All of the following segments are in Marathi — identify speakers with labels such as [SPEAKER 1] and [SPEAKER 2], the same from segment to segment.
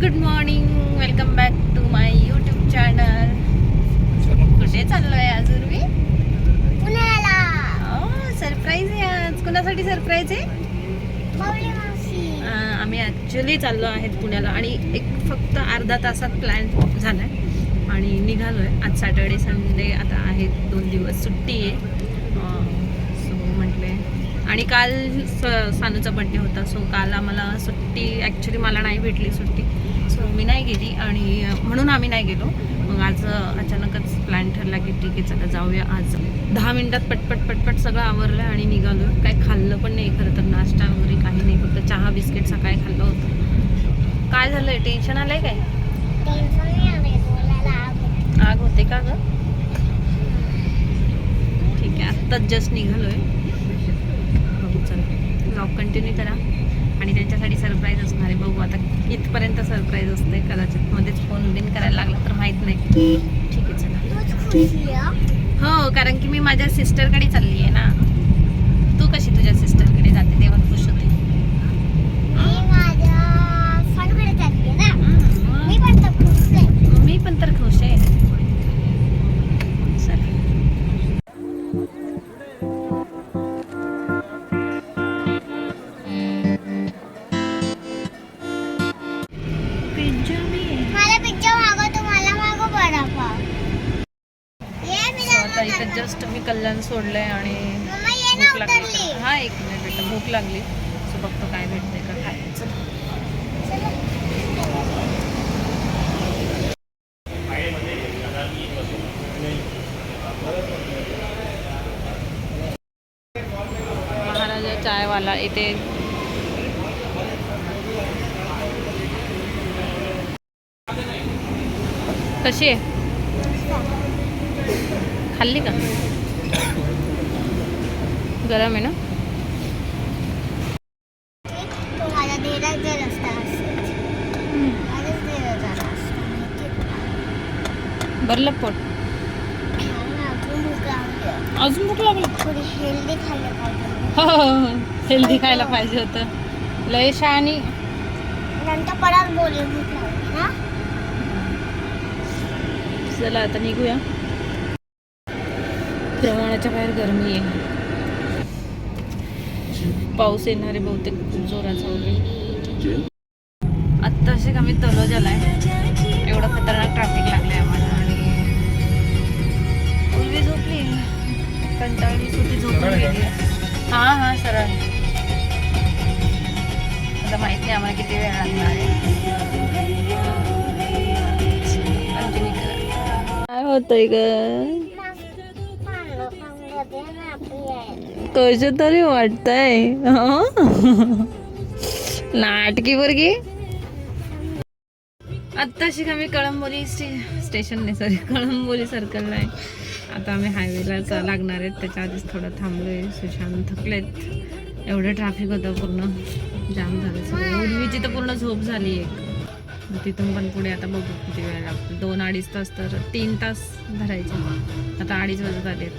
[SPEAKER 1] Good morning welcome back to my YouTube channel कुठे चाललोय आज उर्वी?
[SPEAKER 2] पुण्याला.
[SPEAKER 1] सरप्राईज आहे आज. कुणासाठी सरप्राईज आहे? आम्ही ॲक्च्युली चाललो आहेत पुण्याला आणि एक फक्त अर्धा तासात प्लॅन झाला आहे आणि निघालो आहे आज सॅटर्डे संडे आता आहेत दोन दिवस सुट्टी आहे. सो म्हटले आणि काल स सानूचा बड्डे होता सो काल आम्हाला सुट्टी ॲक्च्युली मला नाही भेटली सुट्टी. सो मी नाही गेली आणि म्हणून आम्ही नाही गेलो. मग आज अचानकच प्लॅन ठरला की ठीक आहे चला जाऊया आज. दहा मिनिटात पटपट पटपट सगळं आवरलं आणि निघालो काय खाल्लं पण नाही खरं तर नाश्ता वगैरे काही नाही. फक्त चहा बिस्किट सकाळी खाल्लं होतं. काय झालं टेन्शन काय
[SPEAKER 2] टेन्शन आलं आहे काय?
[SPEAKER 1] आग होते का ग? ठीक आहे आत्ताच जस्ट निघालो आहे ब्लॉग कंटिन्यू करा. आणि त्यांच्यासाठी सरप्राईज असणार आहे. बघू आता इथपर्यंत सरप्राईज असते कदाचित. मध्येच फोन बिन करायला लागला तर माहीत नाही. ठीक आहे चला. हो? कारण की मी माझ्या सिस्टरकडे चालली आहे ना. तू कशी तुझ्या सिस्टरकडे जाते? तेव्हा सो बघतो काय भेटतंय का खायचं महाराजा चायवाला इथे. कशी आहे? खाल्ली का? गरम आहे ना
[SPEAKER 2] तो माझा देराचा रस्ता असेल माझ्याच देराचा रस्ता माहिती का?
[SPEAKER 1] भरलं पोट.
[SPEAKER 2] अजून भूक लागली? आहे.
[SPEAKER 1] लागली
[SPEAKER 2] थोडी हेल्दी पाहिजे
[SPEAKER 1] हेल्दी खायला पाहिजे होतं. लय आणि
[SPEAKER 2] नंतर परत बोले भूक लागली ना?
[SPEAKER 1] चला आता निघूया. प्रमाणाच्या बाहेर गरमी आहे. पाऊस येणार आहे बहुतेक खूप जोराचा वगैरे. आत्ता असे आम्ही तलोजाला आहे. एवढं खतरनाक ट्रॅफिक लागलंय आम्हाला. पूर्वी झोपली. कंटाळली सुटी झोपून गेली. हा हा सरळ आता माहीत नाही आम्हाला किती वेळ लागणार आहे. काय होतंय ग? तरी वाटतंय. नाटकी वर्गी आत्ताशी आम्ही कळंबोली स्टे स्टेशन नाही सॉरी कळंबोली सर्कलला आहे आता आम्ही हायवेला लागणार आहेत. त्याच्या आधीच थोडं थांबलो आहे सुशांत थकलेत. एवढं ट्रॅफिक होतं पूर्ण. जाम झालं सगळं. उर्वीची तर पूर्ण झोप झाली एक. मग तिथून पण पुढे आता बघू किती वेळ लागतो. दोन अडीच तास तर तीन तास धरायचे. आता अडीच वाजत आलेत.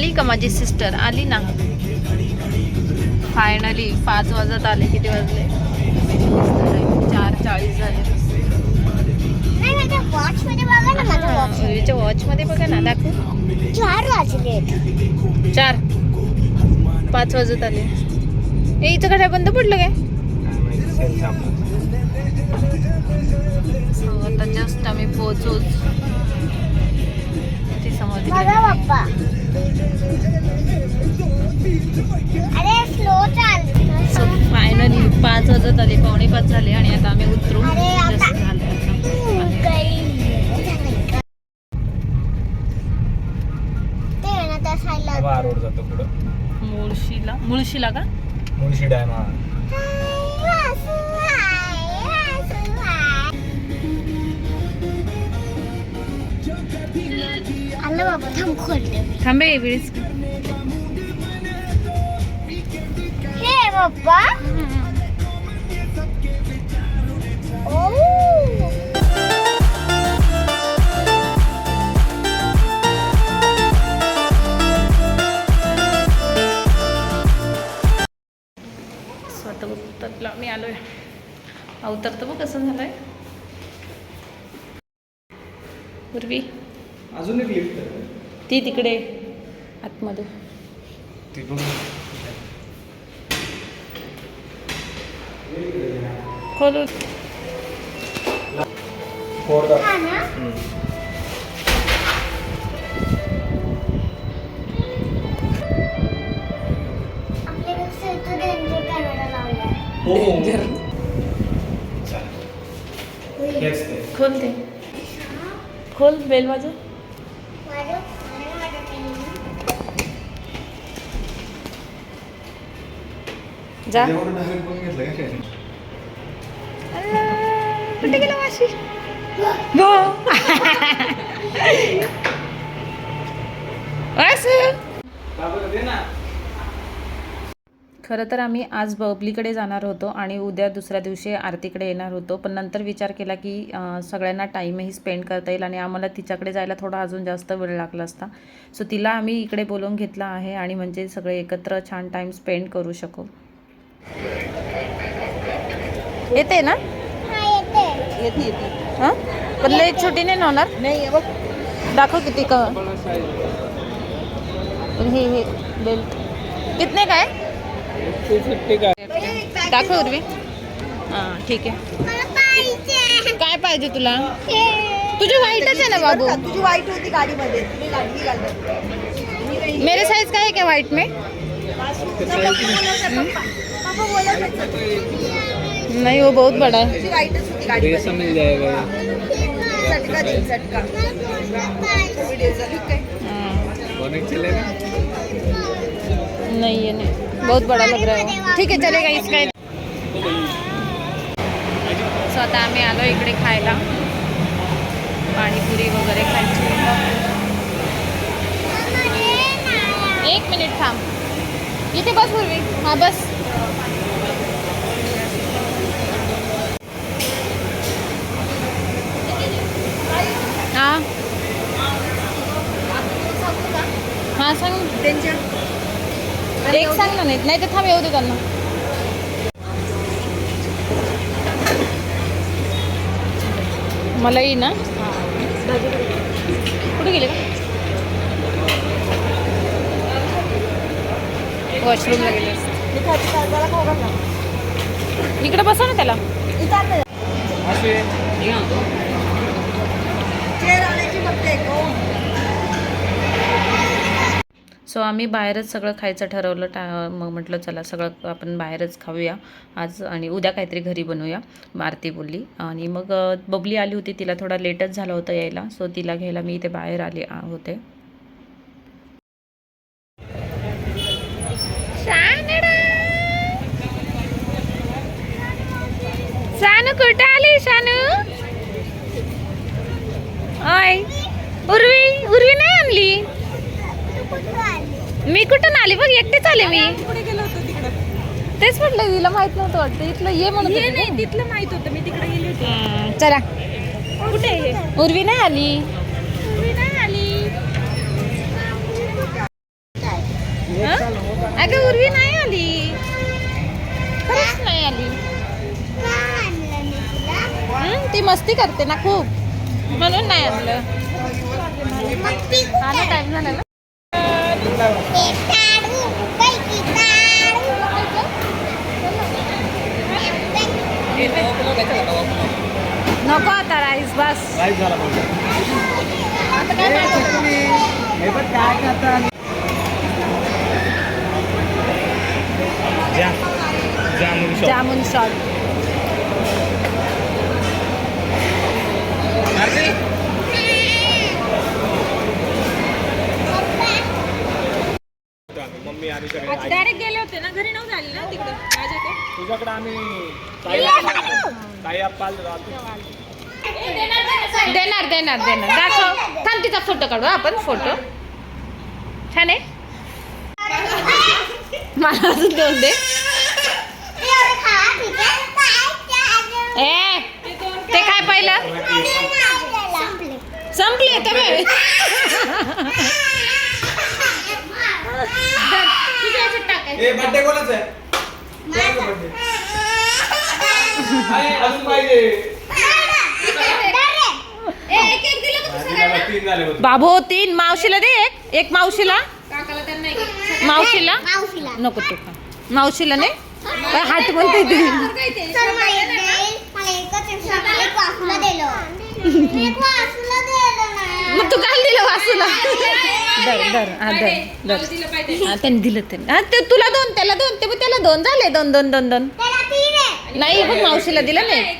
[SPEAKER 2] आली का
[SPEAKER 1] माझी सिस्टर? आली ना. फायनली पाच वाजत आले. किती वाजले? चार चाळीस झाले.
[SPEAKER 2] नाही माझ्या वॉच मध्ये. बघा ना
[SPEAKER 1] दाखव.
[SPEAKER 2] चार वाजले.
[SPEAKER 1] चार. पाच वाजत आले. ए इथं काय बंद पडलं काय? So, आता जस्ट आम्ही पोहोचूच. ती समोर
[SPEAKER 2] बघा पप्पा अरे स्लो चाल.
[SPEAKER 1] सो फायनली पाच वाजत आले पावणे पाच झाले आणि आता आम्ही उतरू झालं मुळशीला मुळशीला का?
[SPEAKER 3] मुळशी डॅम हा.
[SPEAKER 2] आलं बाबा थांब खोलते
[SPEAKER 1] थांबे वेळेस
[SPEAKER 2] हे
[SPEAKER 1] स्वतः उतरला. मी आलोय. अवतर तर बघ कसं झालंय. पूर्वी
[SPEAKER 3] अजून एक लिफ्ट
[SPEAKER 1] ती तिकडे आतमध्ये. खोलू
[SPEAKER 2] हा
[SPEAKER 3] ते.
[SPEAKER 1] खोल ते. खोल बेल वाजव
[SPEAKER 2] वाजव. अरे वाजवते मी.
[SPEAKER 1] जा? कुठे गेला माशी खरं तर आम्ही आज बबलीकडे जाणार होतो आणि उद्या दुसऱ्या दिवशी आरतीकडे येणार होतो. पण नंतर विचार केला की सगळ्यांना टाईमही स्पेंड करता येईल आणि आम्हाला तिच्याकडे जायला थोडा अजून जास्त वेळ लागला असता. सो तिला आम्ही इकडे बोलवून घेतला आहे आणि म्हणजे सगळे एकत्र छान टाईम स्पेंड करू शकू. येते ना?
[SPEAKER 2] हा, येते.
[SPEAKER 1] येते येते. हां? पण लई छोटी नाही ना होणार? नाही बघ. दाखव किती का हे हे बेल्ट कितने काय दाखव उर्वी. हां ठीक आहे.
[SPEAKER 2] मला पाहिजे.
[SPEAKER 1] काय पाहिजे तुला?
[SPEAKER 2] हे.
[SPEAKER 1] तुझी व्हाईटच आहे ना बाबू?
[SPEAKER 4] तुझी वाईट होती गाडीमध्ये. मी गाडी. मी घालते
[SPEAKER 1] मेरे साइज का है क्या व्हाइट में?
[SPEAKER 4] पापा बोलत होते.
[SPEAKER 1] नहीं वो बहुत बड़ा है.
[SPEAKER 4] तुझी वाईटच होती गाडीमध्ये.
[SPEAKER 3] मिल जाएगा.
[SPEAKER 1] हाँ,
[SPEAKER 3] चलेगा
[SPEAKER 1] नहीं ये नहीं। बहुत बड़ा लग रहा है ठीक आहे चलेगा इसका सो आता आम्ही आलो इकडे खायला। पाणीपुरी वगैरे खायची. एक मिनिट थांब. इथे बस पूर्वी. हाँ बस. हाँ? हां सांग.
[SPEAKER 4] त्यांच्या.
[SPEAKER 1] एक सांग ना नाही नाही तर थांब येऊ दे त्यांना. मलाही ना? कुठे गेले का? वॉशरूमला गेले. इकडे बसा ना त्याला.
[SPEAKER 4] चेअर आणायची हो.
[SPEAKER 1] सो आम्ही बाहेरच सगळं खायचं ठरवलं टा मग म्हटलं चला सगळं आपण बाहेरच खाऊया. आज आणि उद्या काहीतरी घरी बनवूया आरती बोलली. आणि मग बबली आली होती तिला थोडा लेटच झाला होता यायला. सो तिला घ्यायला मी इथे बाहेर आले होते. शानू कुठे आली शानू? ओय उर्वी उर्वी नाही आणली? मी कुठं आली? बघ एकटीच आले मी. तेच म्हटलं तिला माहीत नव्हतं वाटतं. इथलं ये
[SPEAKER 4] म्हणून तिथलं माहीत होत. मी तिकडे गेले
[SPEAKER 1] चला.
[SPEAKER 4] कुठे
[SPEAKER 1] उर्वी नाही आली. अगं उर्वी नाही आली. खरंच नाही आली. ती मस्ती करते ना खूप. म्हणून नाही आणलं. टाइम झाला ना? नको आता राईस बस.
[SPEAKER 3] झाला
[SPEAKER 1] आता काय?
[SPEAKER 3] हे पण जामुन शॉप
[SPEAKER 1] जामुन शॉट
[SPEAKER 3] तुझ्याकडे आम्ही ताई
[SPEAKER 1] देणार देणार देणार दाखव. थांब तिचा फोटो काढू आपण फोटो छान आहे. मला अजून दोन दे.
[SPEAKER 2] एवढं खा ठीक आहे. काय
[SPEAKER 1] ए ते काय पाहिलं.
[SPEAKER 2] संपले
[SPEAKER 1] तर टाकायचं. बाबू तीन मावशीला दे एक. एक मावशीला. मावशीला. नको तू मावशीला ने. हात म्हणते मग तू काल दिलं वासूला. दर दर हा दर दर. हा त्यांनी दिलं त्यांनी. हा ते तुला दोन त्याला दोन ते पण त्याला दोन झाले दोन दोन दोन दोन. नाही पण मावशीला दिलं नाही.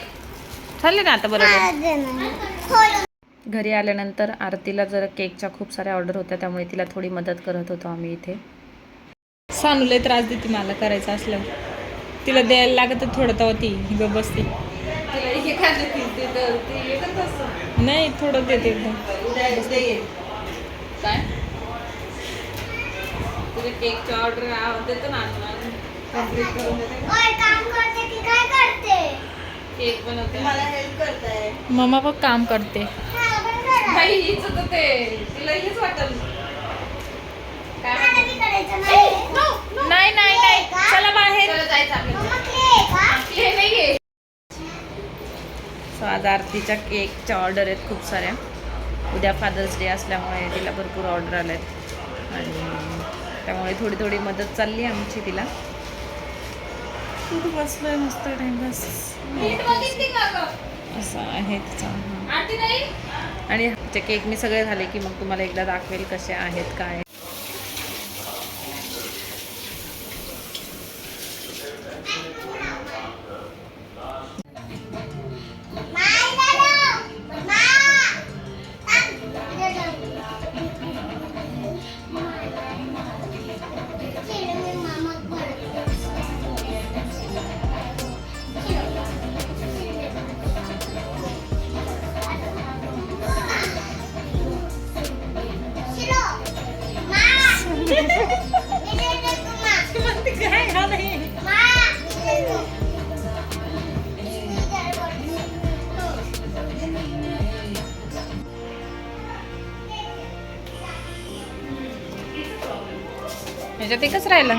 [SPEAKER 1] झाले ना आता बरोबर. घरी आल्यानंतर आरतीला जर केकच्या खूप साऱ्या ऑर्डर होत्या त्यामुळे तिला थोडी मदत करत होतो आम्ही इथे. सानूला त्रास देते मला करायचं असल्यावर. तिला द्यायला लागत थोडं तेव्हा ती ग बसते. नाही थोडं देते एकदम. काय? तुझ्या केकची ऑर्डर देतो ना कंप्लीट करून देते.
[SPEAKER 2] ओय, काम करते की काय करते?
[SPEAKER 1] केक बनवते.
[SPEAKER 4] मला हेल्प करताय.
[SPEAKER 1] मम्मा पण काम करते. नाही हीच होतं ते. तिला हेच वाटल.
[SPEAKER 2] नाही.
[SPEAKER 1] नाही नाही. नाही चला बाहेर? सो आज आरतीच्या केकच्या ऑर्डर आहेत खूप साऱ्या. उद्या फादर्स डे असल्यामुळे तिला भरपूर ऑर्डर आल्या आहेत आणि त्यामुळे थोडी थोडी मदत चालली आमची तिला. खूप बसलोय मस्त टाइमपास असं आहे तिचा. आणि केक मी सगळे झाले की मग तुम्हाला एकदा दाखवेल कसे आहेत काय त्याच्यात एकच राहिला.